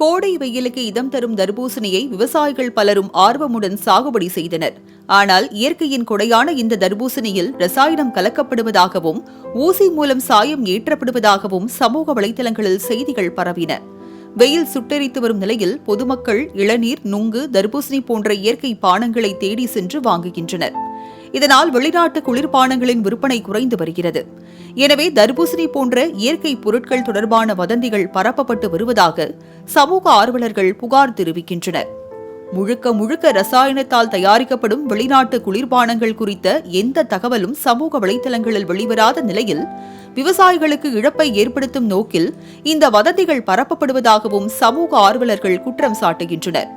கோடை வெயிலுக்கு இதம் தரும் தர்பூசணியை விவசாயிகள் பலரும் ஆர்வமுடன் சாகுபடி செய்தனர். ஆனால் இயற்கையின் கொடையான இந்த தர்பூசணியில் ரசாயனம் கலக்கப்படுவதாகவும் ஊசி மூலம் சாயம் ஏற்றப்படுவதாகவும் சமூக வலைதளங்களில் செய்திகள் பரவின. வெயில் சுட்டெரித்து வரும் நிலையில் பொதுமக்கள் இளநீர் நுங்கு தர்பூசணி போன்ற இயற்கை பானங்களை தேடி சென்று வாங்குகின்றனர். இதனால் வெளிநாட்டு குளிர்பானங்களின் விற்பனை குறைந்து வருகிறது. எனவே தர்பூசணி போன்ற இயற்கை பொருட்கள் தொடர்பான வதந்திகள் பரப்பப்பட்டு வருவதாக சமூக ஆர்வலர்கள் புகார் தெரிவிக்கின்றனர். முழுக்க முழுக்க ரசாயனத்தால் தயாரிக்கப்படும் வெளிநாட்டு குளிர்பானங்கள் குறித்த எந்த தகவலும் சமூக வலைதளங்களில் வெளிவராத நிலையில் விவசாயிகளுக்கு இழப்பை ஏற்படுத்தும் நோக்கில் இந்த வதந்திகள் பரப்பப்படுவதாகவும் சமூக ஆர்வலர்கள் குற்றம் சாட்டுகின்றனர்.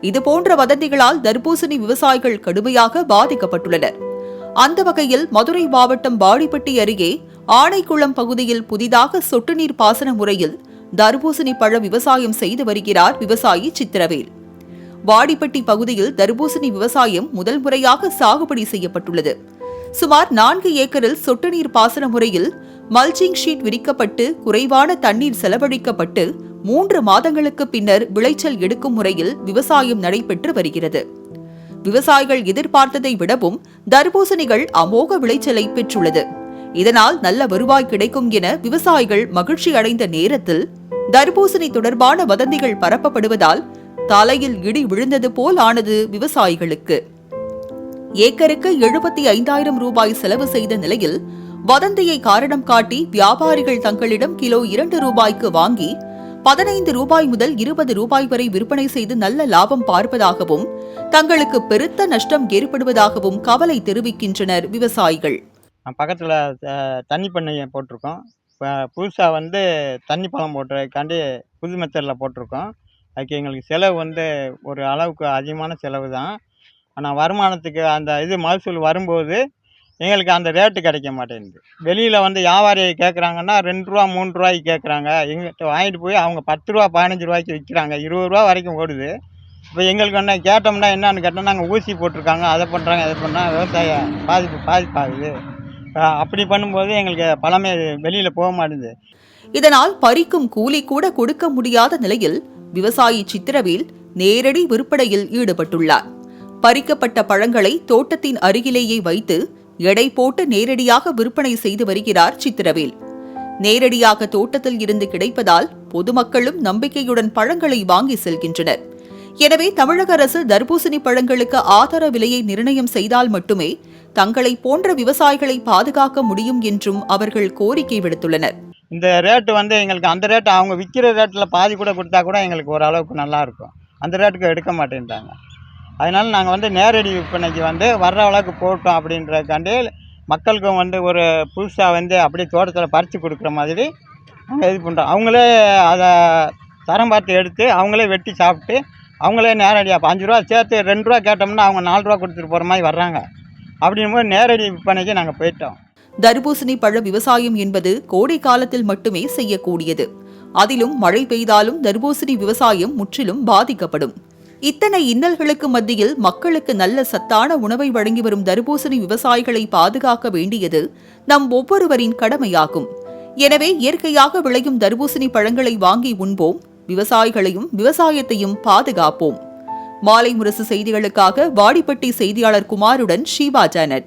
இதுபோன்ற வதந்திகளால் தர்பூசணி விவசாயிகள் கடுமையாக பாதிக்கப்பட்டுள்ளனர். அந்த வகையில் மதுரை மாவட்டம் பாடிப்பட்டி அருகே ஆனைக்குளம் பகுதியில் புதிதாக சொட்டு நீர் பாசன முறையில் தர்பூசணி பழ விவசாயம் செய்து வருகிறார் விவசாயி சித்திரவேல். வாடிப்பட்டி பகுதியில் தர்பூசணி விவசாயம் முதல் முறையாக சாகுபடி செய்யப்பட்டுள்ளது. சுமார் நான்கு ஏக்கரில் சொட்டு நீர் பாசன முறையில் மல்ச்சிங் ஷீட் விரிக்கப்பட்டு குறைவான தண்ணீர் செலவழிக்கப்பட்டு மூன்று மாதங்களுக்கு பின்னர் விளைச்சல் எடுக்கும் முறையில் விவசாயம் நடைபெற்று வருகிறது. விவசாயிகள் எதிர்பார்த்ததை விடவும் தர்பூசணிகள் அமோக விளைச்சலை பெற்றுள்ளது. இதனால் நல்ல வருவாய் கிடைக்கும் என விவசாயிகள் மகிழ்ச்சி அடைந்த நேரத்தில் தர்பூசணி தொடர்பான வதந்திகள் பரப்பப்படுவதால் தலையில் இடி விழுந்தது போல் ஆனது விவசாயிகளுக்கு. ஏக்கருக்கு எழுபத்தி ஐந்தாயிரம் ரூபாய் செலவு செய்த நிலையில் வதந்தியை காரணம் காட்டி வியாபாரிகள் தங்களிடம் கிலோ இரண்டு ரூபாய்க்கு வாங்கி பதினைந்து ரூபாய் முதல் இருபது ரூபாய் வரை விற்பனை செய்து நல்ல லாபம் பார்ப்பதாகவும் தங்களுக்கு பெருத்த நஷ்டம் ஏற்படுவதாகவும் கவலை தெரிவிக்கின்றனர் விவசாயிகள். பக்கத்தில் தண்ணி பண்ணையை போட்டிருக்கோம். புதுசாக வந்து தண்ணி பழம் போட்டுறதுக்காண்டி புது மெத்தடில் போட்டிருக்கோம். அதுக்கு எங்களுக்கு செலவு வந்து ஒரு அளவுக்கு அதிகமான செலவு தான் ஆனால் வருமானத்துக்கு அந்த இது மகசூல் வரும்போது எங்களுக்கு அந்த ரேட்டு கிடைக்க மாட்டேங்குது. வெளியில் வந்து வியாபாரி கேட்குறாங்கன்னா ரெண்டு ரூபா மூணு ரூபாய்க்கு கேட்குறாங்க எங்கள்கிட்ட வாங்கிட்டு போய் அவங்க பத்து ரூபா பதினஞ்சு ரூபாய்க்கு விற்கிறாங்க இருபது ரூபா வரைக்கும் ஓடுது. இப்போ எங்களுக்கு என்ன கேட்டோம்னா என்னன்னு கேட்டோம்னா நாங்கள் ஊசி போட்டிருக்காங்க. அதை பண்ணுறாங்க அதை பண்ணால் விவசாயம் பாதிப்பு பாதிப்பாகுது. அப்படி பண்ணும்போது எங்களுக்கு பழமே வெளியில் போக மாட்டேங்குது. இதனால் பறிக்கும் கூலி கூட கொடுக்க முடியாத நிலையில் விவசாயி சித்திரவேல் நேரடி விற்பனையில் ஈடுபட்டுள்ளார். பறிக்கப்பட்ட பழங்களை தோட்டத்தின் அருகிலேயே வைத்து எடை போட்டு நேரடியாக விற்பனை செய்து வருகிறார் சித்திரவேல். நேரடியாக தோட்டத்தில் இருந்து கிடைப்பதால் பொதுமக்களும் நம்பிக்கையுடன் பழங்களை வாங்கி செல்கின்றனர். எனவே தமிழக அரசு தர்பூசணி பழங்களுக்கு ஆதார விலையை நிர்ணயம் செய்தால் மட்டுமே தங்களை போன்ற விவசாயிகளை பாதுகாக்க முடியும் என்றும் அவர்கள் கோரிக்கை விடுத்துள்ளனர். இந்த ரேட்டு வந்து எங்களுக்கு அந்த ரேட் அவங்க விற்கிற ரேட்டில் பாதி கூட கொடுத்தா கூட எங்களுக்கு ஓரளவுக்கு நல்லா இருக்கும். அந்த ரேட்டுக்கு எடுக்க மாட்டேன்ட்டாங்க அதனால் நாங்கள் வந்து நேரடி விற்பனைக்கு வந்து வர்ற அளவுக்கு போட்டோம் அப்படின்றதுக்காண்டி மக்களுக்கும் வந்து ஒரு புதுசாக வந்து அப்படியே தோட்டத்தில் பறித்து கொடுக்குற மாதிரி நாங்கள் இது பண்ணுறோம் அவங்களே அதை தரம் பார்த்து எடுத்து அவங்களே வெட்டி சாப்பிட்டு அவங்களே நேரடியாக இப்போ அஞ்சு ரூபா சேர்த்து ரெண்டு ரூபா கேட்டோம்னா அவங்க நாலு ரூபா கொடுத்துட்டு போகிற மாதிரி வர்றாங்க. அப்படிங்கும்போது நேரடி விற்பனைக்கு நாங்கள் போயிட்டோம். தர்பூசணி பழ விவசாயம் என்பது கோடை காலத்தில் மட்டுமே செய்யக்கூடியது. அதிலும் மழை பெய்தாலும் தர்பூசணி விவசாயம் முற்றிலும் பாதிக்கப்படும். இத்தனை இன்னல்களுக்கு மத்தியில் மக்களுக்கு நல்ல சத்தான உணவை வழங்கி வரும் தர்பூசணி விவசாயிகளை பாதுகாக்க வேண்டியது நம் ஒவ்வொருவரின் கடமையாகும். எனவே இயற்கையாக விளையும் தர்பூசணி பழங்களை வாங்கி உண்போம் விவசாயிகளையும் விவசாயத்தையும் பாதுகாப்போம். மாலை முரசு செய்திகளுக்காக வாடிப்பட்டி செய்தியாளர் குமாருடன் ஷீபா ஜானட்.